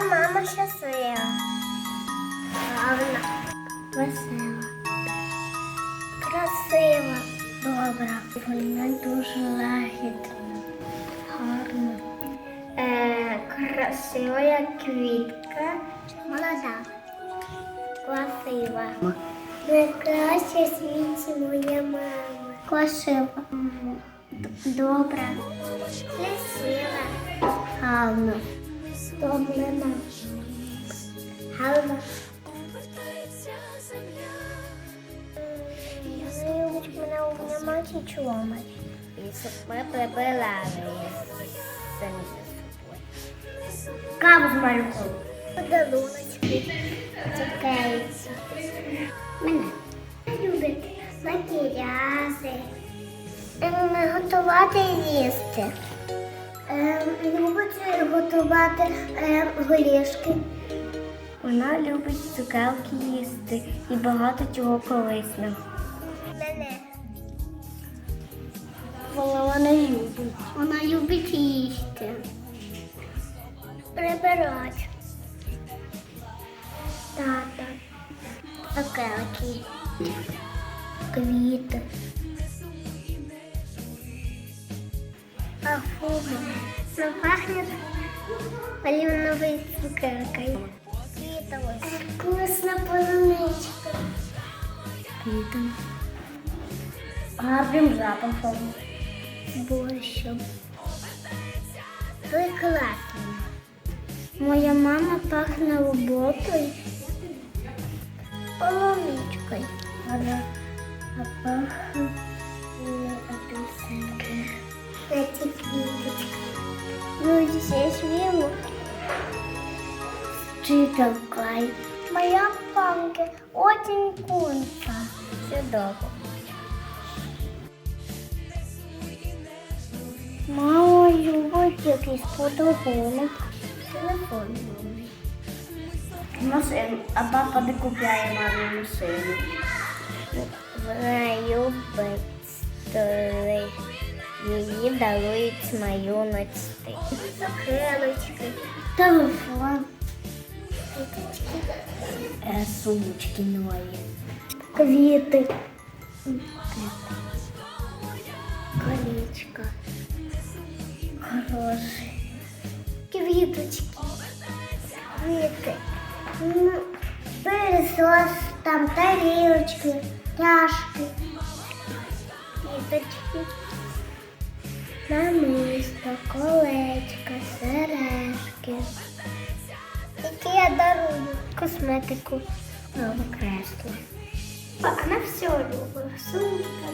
щаслива. Гарна. Весела. Красива. Добра. Вона дуже лагідна. Гарна. Е, красива квітка. Молода. Красива. Найкраща в світі моя мама. Красива. Добра. Красива. Гарна. Добрина. Гарна. Любить мене обнімати і чоломати. І щоб ми прибирали самі за собою. Каву з малюком. Подаруночки. Цукерці. Мене любить макіязи. Ем, Готувати їсти. Готувати ем, горішки. Вона любить цукерки їсти і багато чого корисного. Мене. Вона не любить. Вона любить їсти. Прибирати. Тата. Цукерки. Квіти. А. Ну, пахнет малиновой цукеркой. Квіталось. Вкусна полуничка. Квітом. Гарним запахом. Борщом. Класні. Моя мама пахне роботою. Полуничкою. Вона пахне апельсинки. Эти квіточки. Здесь виму. Читалкой. Моя панка очень вкусно. Чудово. Мама любить якийсь подарунок. Телефон. Машину, а папа не купляє мамі машину. Вона любить столи. Її дарують малюночки. Цукерочки. Телефон. Е, сумочки нові. Квіти. Колечко. Хороші. Квіточки. Квіти. Ну, Пилісос, там тарілочки, чашки. Квіточки. Намисто, колечка, сережки. Які я дарую косметику кресло. А Вона все любить. Сумка,